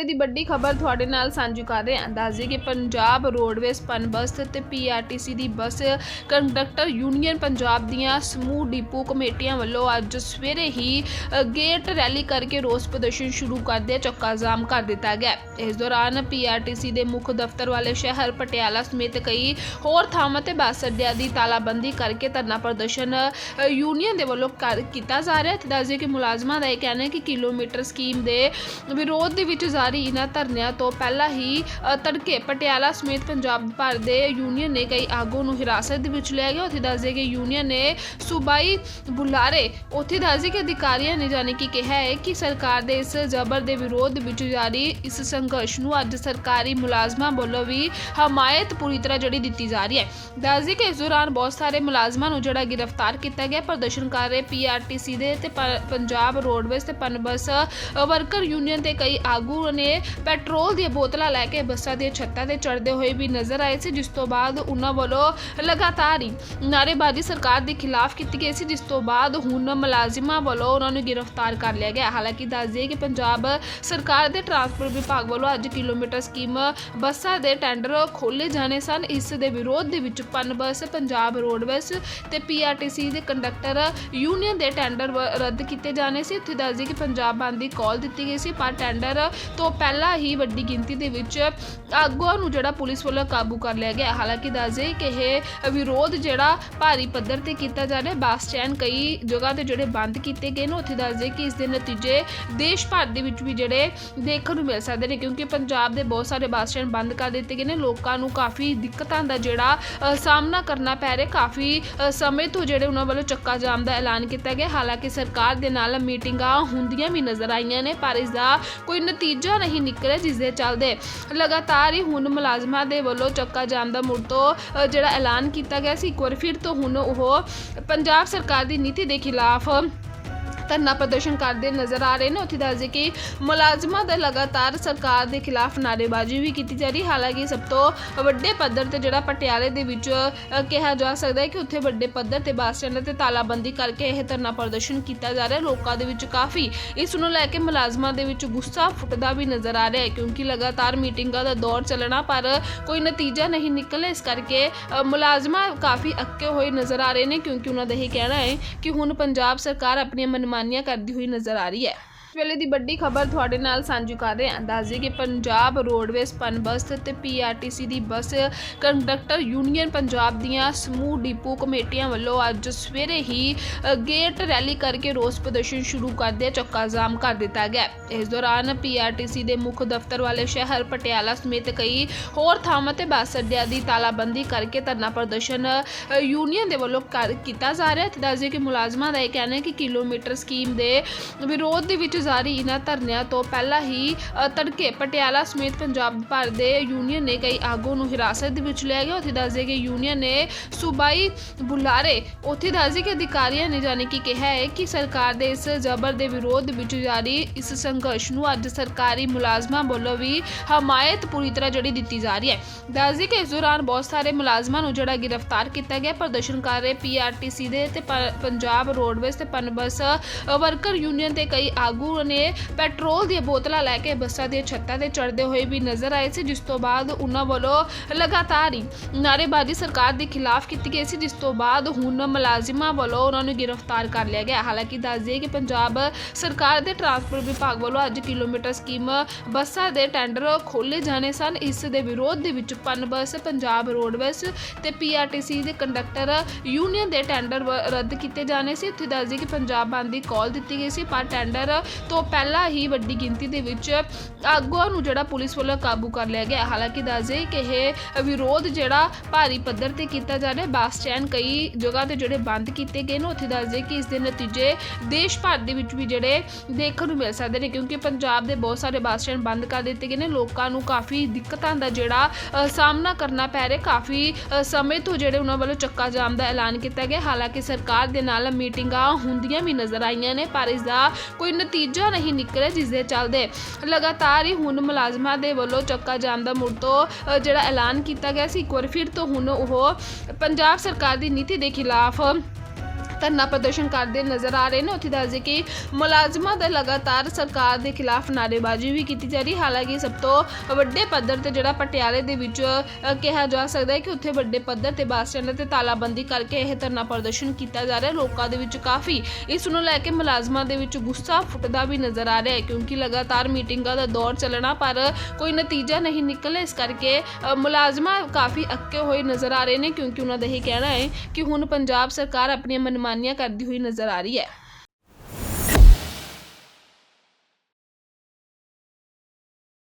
ਵੇਲੇ ਦੀ ਵੱਡੀ ਖਬਰ ਤੁਹਾਡੇ ਨਾਲ ਸਾਂਝੀ ਕਰ ਰਹੇ ਹਾਂ। ਦੱਸਦੇ ਕਿ ਪੰਜਾਬ ਰੋਡਵੇਜ਼ ਪਨ ਬੱਸ ਤੇ ਪੀਆਰਟੀਸੀ ਦੀ ਬੱਸ ਕੰਡਕਟਰ ਯੂਨੀਅਨ ਪੰਜਾਬ ਦੀਆਂ ਸਮੂਹ ਡਿਪੂ ਕਮੇਟੀਆਂ ਵੱਲੋਂ ਅੱਜ ਸਵੇਰੇ ਹੀ ਗੇਟ ਰੈਲੀ ਕਰਕੇ ਰੋਸ ਪ੍ਰਦਰਸ਼ਨ ਸ਼ੁਰੂ ਕਰਦੇ ਚੱਕਾ ਜਾਮ ਕਰ ਦਿੱਤਾ ਗਿਆ। ਇਸ ਦੌਰਾਨ ਪੀਆਰਟੀਸੀ ਦੇ ਮੁੱਖ ਦਫ਼ਤਰ ਵਾਲੇ ਸ਼ਹਿਰ ਪਟਿਆਲਾ ਸਮੇਤ ਕਈ ਹੋਰ ਥਾਵਾਂ ਤੇ ਬੱਸ ਅੱਡਿਆਂ ਦੀ ਤਾਲਾਬੰਦੀ ਕਰਕੇ ਧਰਨਾ ਪ੍ਰਦਰਸ਼ਨ ਯੂਨੀਅਨ ਦੇ ਵੱਲੋਂ ਕਰ- ਕੀਤਾ ਜਾ ਰਿਹਾ ਹੈ। ਤੇ ਦੱਸਦੇ ਕਿ ਮੁਲਾਜ਼ਮਾਂ ਦਾ ਇਹ ਕਹਿਣਾ ਹੈ ਕਿ ਕਿਲੋਮੀਟਰ ਸਕੀਮ ਦੇ ਵਿਰੋਧ ਦੇ ਵਿੱਚ ਜਾਰੀ ਇਹਨਾਂ ਧਰਨਿਆਂ ਤੋਂ ਪਹਿਲਾਂ ਹੀ ਤੜਕੇ ਪਟਿਆਲਾ ਸਮੇਤ ਪੰਜਾਬ ਭਰ ਦੇ ਯੂਨੀਅਨ ਨੇ ਕਈ ਆਗੂ ਨੂੰ ਹਿਰਾਸਤ ਦੇ ਵਿੱਚ ਲਿਆ ਗਿਆ ਉੱਥੇ ਦੱਸਦੇ ਕਿ ਯੂਨੀਅਨ ਨੇ ਸੂਬਾਈ ਬੁਲਾਰੇ, ਉੱਥੇ ਦੱਸਦੇ ਕਿ ਅਧਿਕਾਰੀਆਂ ਨੇ ਜਾਣੀ ਕਿ ਕਿਹਾ ਹੈ ਕਿ ਸਰਕਾਰ ਦੇ ਇਸ ਜ਼ਬਰ ਦੇ ਵਿਰੋਧ ਵਿੱਚ ਜਾਰੀ ਇਸ ਸੰਘਰਸ਼ ਨੂੰ ਅੱਜ ਸਰਕਾਰੀ ਮੁਲਾਜ਼ਮਾਂ ਵੱਲੋਂ ਵੀ ਹਮਾਇਤ ਪੂਰੀ ਤਰ੍ਹਾਂ ਜਿਹੜੀ ਦਿੱਤੀ ਜਾ ਰਹੀ ਹੈ। ਦੱਸਦੇ ਕਿ ਇਸ ਦੌਰਾਨ ਬਹੁਤ ਸਾਰੇ ਮੁਲਾਜ਼ਮਾਂ ਨੂੰ ਜਿਹੜਾ ਗ੍ਰਿਫਤਾਰ ਕੀਤਾ ਗਿਆ। ਪ੍ਰਦਰਸ਼ਨ ਕਰ ਰਹੇ ਪੀਆਰਟੀਸੀ ਦੇ ਤੇ ਪੰਜਾਬ ਰੋਡਵੇਜ਼ ਤੇ ਪਨਬਸ ਵਰਕਰ ਯੂਨੀਅਨ ਤੇ ਕਈ ਆਗੂ ਨੇ ਪੈਟਰੋਲ ਦੀਆਂ ਬੋਤਲਾਂ ਲੈ ਕੇ ਬੱਸਾਂ ਦੀਆਂ ਛੱਤਾਂ ਤੇ ਚੜ੍ਹਦੇ ਹੋਏ ਵੀ ਨਜ਼ਰ ਆਏ ਸੀ, ਜਿਸ ਤੋਂ ਬਾਅਦ ਉਹਨਾਂ ਵੱਲੋਂ ਲਗਾਤਾਰ ਹੀ ਨਾਅਰੇਬਾਜ਼ੀ ਸਰਕਾਰ ਦੇ ਖਿਲਾਫ ਕੀਤੀ ਗਈ ਸੀ, ਜਿਸ ਤੋਂ ਬਾਅਦ ਹੁਣ ਮੁਲਾਜ਼ਮਾਂ ਵੱਲੋਂ ਉਹਨਾਂ ਨੂੰ ਗ੍ਰਿਫਤਾਰ ਕਰ ਲਿਆ ਗਿਆ। ਹਾਲਾਂਕਿ ਦੱਸ ਦਈਏ ਕਿ ਪੰਜਾਬ ਸਰਕਾਰ ਦੇ ਟਰਾਂਸਪੋਰਟ ਵਿਭਾਗ ਵੱਲੋਂ ਅੱਜ ਕਿਲੋਮੀਟਰ ਸਕੀਮ ਬੱਸਾਂ ਦੇ ਟੈਂਡਰ ਖੋਲੇ ਜਾਣੇ ਸਨ। ਇਸ ਦੇ ਵਿਰੋਧ ਦੇ ਵਿੱਚ ਪਨਬਸ ਪੰਜਾਬ ਰੋਡਵੇਜ਼ ਤੇ ਪੀਆਰਟੀਸੀ ਦੇ ਕੰਡਕਟਰ ਯੂਨੀਅਨ ਦੇ ਟੈਂਡਰ ਰੱਦ ਕੀਤੇ ਜਾਣੇ ਸੀ। ਉੱਥੇ ਦੱਸ ਦਈਏ ਕਿ ਪੰਜਾਬ ਬੰਦ ਦੀ ਕਾਲ ਦਿੱਤੀ ਗਈ ਸੀ, ਪਰ ਟੈਂਡਰ ਤੋਂ ਪਹਿਲਾਂ ਹੀ ਵੱਡੀ ਗਿਣਤੀ ਦੇ ਵਿੱਚ ਆਗੂਆਂ ਨੂੰ ਜਿਹੜਾ ਪੁਲਿਸ ਵੱਲੋਂ ਕਾਬੂ ਕਰ ਲਿਆ ਗਿਆ। ਹਾਲਾਂਕਿ ਦੱਸ ਦਈਏ ਕਿ ਇਹ ਵਿਰੋਧ ਜਿਹੜਾ ਭਾਰੀ ਪੱਧਰ ਤੇ ਕੀਤਾ ਜਾ ਰਿਹਾ, ਬੱਸ ਸਟੈਂਡ ਕਈ ਜਗ੍ਹਾ ਤੇ ਜਿਹੜੇ ਬੰਦ ਕੀਤੇ ਗਏ ਨੇ, ਉੱਥੇ ਦੱਸਦੇ ਕਿ ਇਸ ਦੇ ਨਤੀਜੇ ਦੇਸ਼ ਭਰ ਦੇ ਵਿੱਚ ਵੀ ਜਿਹੜੇ ਦੇਖਣ ਨੂੰ ਮਿਲ ਸਕਦੇ ਨੇ, ਕਿਉਂਕਿ ਪੰਜਾਬ ਦੇ ਬਹੁਤ ਸਾਰੇ ਬੱਸ ਸਟੈਂਡ ਬੰਦ ਕਰ ਦਿੱਤੇ ਗਏ ਨੇ। ਲੋਕਾਂ ਨੂੰ ਕਾਫੀ ਦਿੱਕਤਾਂ ਦਾ ਜਿਹੜਾ ਸਾਹਮਣਾ ਕਰਨਾ ਪੈ ਰਿਹਾ। ਕਾਫੀ ਸਮੇਂ ਤੋਂ ਜਿਹੜੇ ਉਹਨਾਂ ਵੱਲੋਂ ਚੱਕਾ ਜਾਮ ਦਾ ਐਲਾਨ ਕੀਤਾ ਗਿਆ। ਹਾਲਾਂਕਿ ਸਰਕਾਰ ਦੇ ਨਾਲ ਮੀਟਿੰਗਾਂ ਹੁੰਦੀਆਂ ਵੀ ਨਜ਼ਰ ਆਈਆਂ ਨੇ, ਪਰ ਇਸ ਦਾ ਕੋਈ ਨਤੀਜਾ ਨਹੀਂ ਨਿਕਲੇ, ਜਿਸ ਦੇ ਚੱਲਦੇ ਲਗਾਤਾਰ ਹੀ ਹੁਣ ਮੁਲਾਜ਼ਮਾਂ ਦੇ ਵੱਲੋਂ ਚੱਕਾ ਜਾਮ ਦਾ ਮੁੜ ਤੋਂ ਜਿਹੜਾ ਐਲਾਨ ਕੀਤਾ ਗਿਆ ਸੀ। ਇੱਕ ਵਾਰ ਫਿਰ ਤੋਂ ਹੁਣ ਉਹ ਪੰਜਾਬ ਸਰਕਾਰ ਦੀ ਨੀਤੀ ਦੇ ਖਿਲਾਫ ਧਰਨਾ ਪ੍ਰਦਰਸ਼ਨ ਕਰਦੇ ਨਜ਼ਰ ਆ ਰਹੇ ਨੇ। ਉੱਥੇ ਦੱਸਦੇ ਕਿ ਮੁਲਾਜ਼ਮਾਂ ਦਾ ਲਗਾਤਾਰ ਸਰਕਾਰ ਦੇ ਖਿਲਾਫ ਨਾਅਰੇਬਾਜ਼ੀ ਵੀ ਕੀਤੀ ਜਾ ਰਹੀ। ਹਾਲਾਂਕਿ ਸਭ ਤੋਂ ਵੱਡੇ ਪੱਧਰ ਤੇ ਜਿਹੜਾ ਪਟਿਆਲੇ ਦੇ ਵਿੱਚ ਕਿਹਾ ਜਾ ਸਕਦਾ ਹੈ ਕਿ ਉੱਥੇ ਵੱਡੇ ਪੱਧਰ ਤੇ ਬੱਸ ਸਟੈਂਡ ਤੇ ਤਾਲਾਬੰਦੀ ਕਰਕੇ ਇਹ ਧਰਨਾ ਪ੍ਰਦਰਸ਼ਨ ਕੀਤਾ ਜਾ ਰਿਹਾ। ਲੋਕਾਂ ਦੇ ਵਿੱਚ ਕਾਫੀ ਇਸ ਨੂੰ ਲੈ ਕੇ ਮੁਲਾਜ਼ਮਾਂ ਦੇ ਵਿੱਚ ਗੁੱਸਾ ਫੁੱਟਦਾ ਵੀ ਨਜ਼ਰ ਆ ਰਿਹਾ ਹੈ ਕਿਉਂਕਿ ਲਗਾਤਾਰ ਮੀਟਿੰਗਾਂ ਦਾ ਦੌਰ ਚੱਲਣਾ, ਪਰ ਕੋਈ ਨਤੀਜਾ ਨਹੀਂ ਨਿਕਲਿਆ। ਇਸ ਕਰਕੇ ਮੁਲਾਜ਼ਮਾਂ ਕਾਫੀ ਅੱਕੇ ਹੋਏ ਨਜ਼ਰ ਆ ਰਹੇ ਨੇ ਕਿਉਂਕਿ ਉਹਨਾਂ ਦਾ ਇਹ ਕਹਿਣਾ ਹੈ ਕਿ ਹੁਣ ਪੰਜਾਬ ਸਰਕਾਰ ਆਪਣੀਆਂ ਮਨਮਾਨੀਆਂ ਕਰਦੀ ਹੋਈ ਨਜ਼ਰ ਆ ਰਹੀ ਹੈ। ਇਸ ਵੇਲੇ ਦੀ ਵੱਡੀ ਖਬਰ ਤੁਹਾਡੇ ਨਾਲ ਸਾਂਝੀ ਕਰ ਰਹੇ ਹਾਂ। ਦੱਸਦੇ ਕਿ ਪੰਜਾਬ ਰੋਡਵੇਜ਼ ਪਨ ਬੱਸ ਤੇ ਪੀਆਰਟੀਸੀ ਦੀ ਬੱਸ ਕੰਡਕਟਰ ਯੂਨੀਅਨ ਪੰਜਾਬ ਦੀਆਂ ਸਮੂਹ ਡਿਪੂ ਕਮੇਟੀਆਂ ਵੱਲੋਂ ਅੱਜ ਸਵੇਰੇ ਹੀ ਗੇਟ ਰੈਲੀ ਕਰਕੇ ਰੋਸ ਪ੍ਰਦਰਸ਼ਨ ਸ਼ੁਰੂ ਕਰਦੇ ਚੱਕਾ ਜਾਮ ਕਰ ਦਿੱਤਾ ਗਿਆ। ਇਸ ਦੌਰਾਨ ਪੀਆਰਟੀਸੀ ਦੇ ਮੁੱਖ ਦਫ਼ਤਰ ਵਾਲੇ ਸ਼ਹਿਰ ਪਟਿਆਲਾ ਸਮੇਤ ਕਈ ਹੋਰ ਥਾਵਾਂ ਤੇ ਬੱਸ ਅੱਡਿਆਂ ਦੀ ਤਾਲਾਬੰਦੀ ਕਰਕੇ ਧਰਨਾ ਪ੍ਰਦਰਸ਼ਨ ਯੂਨੀਅਨ ਦੇ ਵੱਲੋਂ ਕਰ- ਕੀਤਾ ਜਾ ਰਿਹਾ। ਹੈ ਤੇ ਦੱਸਦੇ ਕਿ ਮੁਲਾਜ਼ਮਾਂ ਦਾ ਇਹ ਕਹਿਣਾ ਹੈ ਕਿ ਕਿਲੋਮੀਟਰ ਸਕੀਮ ਦੇ ਵਿਰੋਧ ਦੇ ਵਿੱਚ ਜਾਰੀ ਇਹਨਾਂ ਧਰਨਿਆਂ ਤੋਂ ਪਹਿਲਾਂ ਹੀ ਤੜਕੇ ਪਟਿਆਲਾ ਸਮੇਤ ਪੰਜਾਬ ਭਰ ਦੇ ਯੂਨੀਅਨ ਨੇ ਕਈ ਆਗੂ ਨੂੰ ਹਿਰਾਸਤ ਦੇ ਵਿੱਚ ਲਿਆ ਗਿਆ ਉੱਥੇ ਦੱਸਦੇ ਕਿ ਯੂਨੀਅਨ ਨੇ ਸੂਬਾਈ ਬੁਲਾਰੇ, ਉੱਥੇ ਦੱਸਦੇ ਕਿ ਅਧਿਕਾਰੀਆਂ ਨੇ ਜਾਣੀ ਕਿ ਕਿਹਾ ਹੈ ਕਿ ਸਰਕਾਰ ਦੇ ਇਸ ਜ਼ਬਰ ਦੇ ਵਿਰੋਧ ਵਿੱਚ ਜਾਰੀ ਇਸ ਸੰਘਰਸ਼ ਨੂੰ ਅੱਜ ਸਰਕਾਰੀ ਮੁਲਾਜ਼ਮਾਂ ਵੱਲੋਂ ਵੀ ਹਮਾਇਤ ਪੂਰੀ ਤਰ੍ਹਾਂ ਜਿਹੜੀ ਦਿੱਤੀ ਜਾ ਰਹੀ ਹੈ। ਦੱਸਦੇ ਕਿ ਇਸ ਦੌਰਾਨ ਬਹੁਤ ਸਾਰੇ ਮੁਲਾਜ਼ਮਾਂ ਨੂੰ ਜਿਹੜਾ ਗ੍ਰਿਫਤਾਰ ਕੀਤਾ ਗਿਆ। ਪ੍ਰਦਰਸ਼ਨ ਕਰ ਰਹੇ ਪੀਆਰਟੀਸੀ ਦੇ ਤੇ ਪੰਜਾਬ ਰੋਡਵੇਜ਼ ਤੇ ਪਨਬਸ ਵਰਕਰ ਯੂਨੀਅਨ ਤੇ ਕਈ ਆਗੂ ਨੇ। ਪੈਟਰੋਲ ਦੀਆਂ ਬੋਤਲਾਂ ਲੈ ਕੇ ਬੱਸਾਂ ਦੀਆਂ ਛੱਤਾਂ ਤੇ ਚੜ੍ਹਦੇ ਹੋਏ ਵੀ ਨਜ਼ਰ ਆਏ ਸੀ, ਜਿਸ ਤੋਂ ਬਾਅਦ ਉਹਨਾਂ ਵੱਲੋਂ ਲਗਾਤਾਰ ਹੀ ਨਾਅਰੇਬਾਜ਼ੀ ਸਰਕਾਰ ਦੇ ਖਿਲਾਫ ਕੀਤੀ ਗਈ ਸੀ, ਜਿਸ ਤੋਂ ਬਾਅਦ ਹੁਣ ਮੁਲਾਜ਼ਮਾਂ ਵੱਲੋਂ ਉਹਨਾਂ ਨੂੰ ਗ੍ਰਿਫਤਾਰ ਕਰ ਲਿਆ ਗਿਆ। ਹਾਲਾਂਕਿ ਦੱਸ ਦਈਏ ਕਿ ਪੰਜਾਬ ਸਰਕਾਰ ਦੇ ਟਰਾਂਸਪੋਰਟ ਵਿਭਾਗ ਵੱਲੋਂ ਅੱਜ ਕਿਲੋਮੀਟਰ ਸਕੀਮ ਬੱਸਾਂ ਦੇ ਟੈਂਡਰ ਖੋਲੇ ਜਾਣੇ ਸਨ। ਇਸ ਦੇ ਵਿਰੋਧ ਦੇ ਵਿੱਚ ਪਨਬਸ ਪੰਜਾਬ ਰੋਡਵੇਜ਼ ਤੇ ਪੀਆਰਟੀਸੀ ਦੇ ਕੰਡਕਟਰ ਯੂਨੀਅਨ ਦੇ ਟੈਂਡਰ ਵ- ਰੱਦ ਕੀਤੇ ਜਾਣੇ ਸੀ। ਉੱਥੇ ਦੱਸ ਦਈਏ ਕਿ ਪੰਜਾਬ ਬੰਦ ਦੀ ਕਾਲ ਦਿੱਤੀ ਗਈ ਸੀ, ਪਰ ਟੈਂਡਰ ਤੋਂ ਪਹਿਲਾਂ ਹੀ ਵੱਡੀ ਗਿਣਤੀ ਦੇ ਵਿੱਚ ਆਗੂਆਂ ਨੂੰ ਜਿਹੜਾ ਪੁਲਿਸ ਵੱਲੋਂ ਕਾਬੂ ਕਰ ਲਿਆ ਗਿਆ। ਹਾਲਾਂਕਿ ਦੱਸ ਦਈਏ ਕਿ ਇਹ ਵਿਰੋਧ ਜਿਹੜਾ ਭਾਰੀ ਪੱਧਰ ਤੇ ਕੀਤਾ ਜਾ ਰਿਹਾ, ਬੱਸ ਸਟੈਂਡ ਕਈ ਜਗ੍ਹਾ ਤੇ ਜਿਹੜੇ ਬੰਦ ਕੀਤੇ ਗਏ ਨੇ, ਉੱਥੇ ਦੱਸਦੇ ਕਿ ਇਸ ਦੇ ਨਤੀਜੇ ਦੇਸ਼ ਭਰ ਦੇ ਵਿੱਚ ਵੀ ਜਿਹੜੇ ਦੇਖਣ ਨੂੰ ਮਿਲ ਸਕਦੇ ਨੇ, ਕਿਉਂਕਿ ਪੰਜਾਬ ਦੇ ਬਹੁਤ ਸਾਰੇ ਬੱਸ ਸਟੈਂਡ ਬੰਦ ਕਰ ਦਿੱਤੇ ਗਏ ਨੇ। ਲੋਕਾਂ ਨੂੰ ਕਾਫੀ ਦਿੱਕਤਾਂ ਦਾ ਜਿਹੜਾ ਸਾਹਮਣਾ ਕਰਨਾ ਪੈ ਰਿਹਾ। ਕਾਫੀ ਸਮੇਂ ਤੋਂ ਜਿਹੜੇ ਉਹਨਾਂ ਵੱਲੋਂ ਚੱਕਾ ਜਾਮ ਦਾ ਐਲਾਨ ਕੀਤਾ ਗਿਆ। ਹਾਲਾਂਕਿ ਸਰਕਾਰ ਦੇ ਨਾਲ ਮੀਟਿੰਗਾਂ ਹੁੰਦੀਆਂ ਵੀ ਨਜ਼ਰ ਆਈਆਂ ਨੇ, ਪਰ ਇਸ ਦਾ ਕੋਈ ਨਤੀਜਾ ਨਹੀਂ ਨਿਕਲਿਆ ਜਿਸ ਦੇ ਚੱਲਦੇ ਲਗਾਤਾਰ ਹੀ ਹੁਣ ਮੁਲਾਜ਼ਮਾਂ ਦੇ ਵੱਲੋਂ ਚੱਕਾ ਜਾਮ ਦਾ ਮੁੜ ਤੋਂ ਜਿਹੜਾ ਐਲਾਨ ਕੀਤਾ ਗਿਆ ਸੀ, ਇੱਕ ਵਾਰ ਫਿਰ ਤੋਂ ਹੁਣ ਉਹ ਪੰਜਾਬ ਸਰਕਾਰ ਦੀ ਨੀਤੀ ਦੇ ਖਿਲਾਫ ਧਰਨਾ ਪ੍ਰਦਰਸ਼ਨ ਕਰਦੇ ਨਜ਼ਰ ਆ ਰਹੇ ਨੇ। ਉੱਥੇ ਦੱਸਦੇ ਕਿ ਮੁਲਾਜ਼ਮਾਂ ਦਾ ਲਗਾਤਾਰ ਸਰਕਾਰ ਦੇ ਖਿਲਾਫ ਨਾਅਰੇਬਾਜ਼ੀ ਵੀ ਕੀਤੀ ਜਾ ਰਹੀ। ਹਾਲਾਂਕਿ ਸਭ ਤੋਂ ਵੱਡੇ ਪੱਧਰ ਤੇ ਜਿਹੜਾ ਪਟਿਆਲੇ ਦੇ ਵਿੱਚ ਅ, ਕਿਹਾ ਜਾ ਸਕਦਾ ਹੈ ਕਿ ਉੱਥੇ ਵੱਡੇ ਪੱਧਰ ਤੇ ਬੱਸ ਸਟੈਂਡ ਤੇ ਤਾਲਾਬੰਦੀ ਕਰਕੇ ਇਹ ਧਰਨਾ ਪ੍ਰਦਰਸ਼ਨ ਕੀਤਾ ਜਾ ਰਿਹਾ। ਲੋਕਾਂ ਦੇ ਵਿੱਚ ਕਾਫੀ ਇਸ ਨੂੰ ਲੈ ਕੇ ਮੁਲਾਜ਼ਮਾਂ ਦੇ ਵਿੱਚ ਗੁੱਸਾ ਫੁੱਟਦਾ ਵੀ ਨਜ਼ਰ ਆ ਰਿਹਾ ਹੈ ਕਿਉਂਕਿ ਲਗਾਤਾਰ ਮੀਟਿੰਗਾਂ ਦਾ ਦੌਰ ਚੱਲਣਾ ਪਰ ਕੋਈ ਨਤੀਜਾ ਨਹੀਂ ਨਿਕਲਿਆ। ਇਸ ਕਰਕੇ ਅ, ਮੁਲਾਜ਼ਮਾਂ ਕਾਫੀ ਅੱਕੇ ਹੋਏ ਨਜ਼ਰ ਆ ਰਹੇ ਨੇ ਕਿਉਂਕਿ ਉਹਨਾਂ ਦਾ ਇਹ ਕਹਿਣਾ ਹੈ ਕਿ ਹੁਣ ਪੰਜਾਬ ਸਰਕਾਰ ਆਪਣੀਆਂ ਮਨਮਾਨੀਆਂ ਕਰਦੀ ਹੋਈ ਨਜ਼ਰ ਆ ਰਹੀ ਹੈ।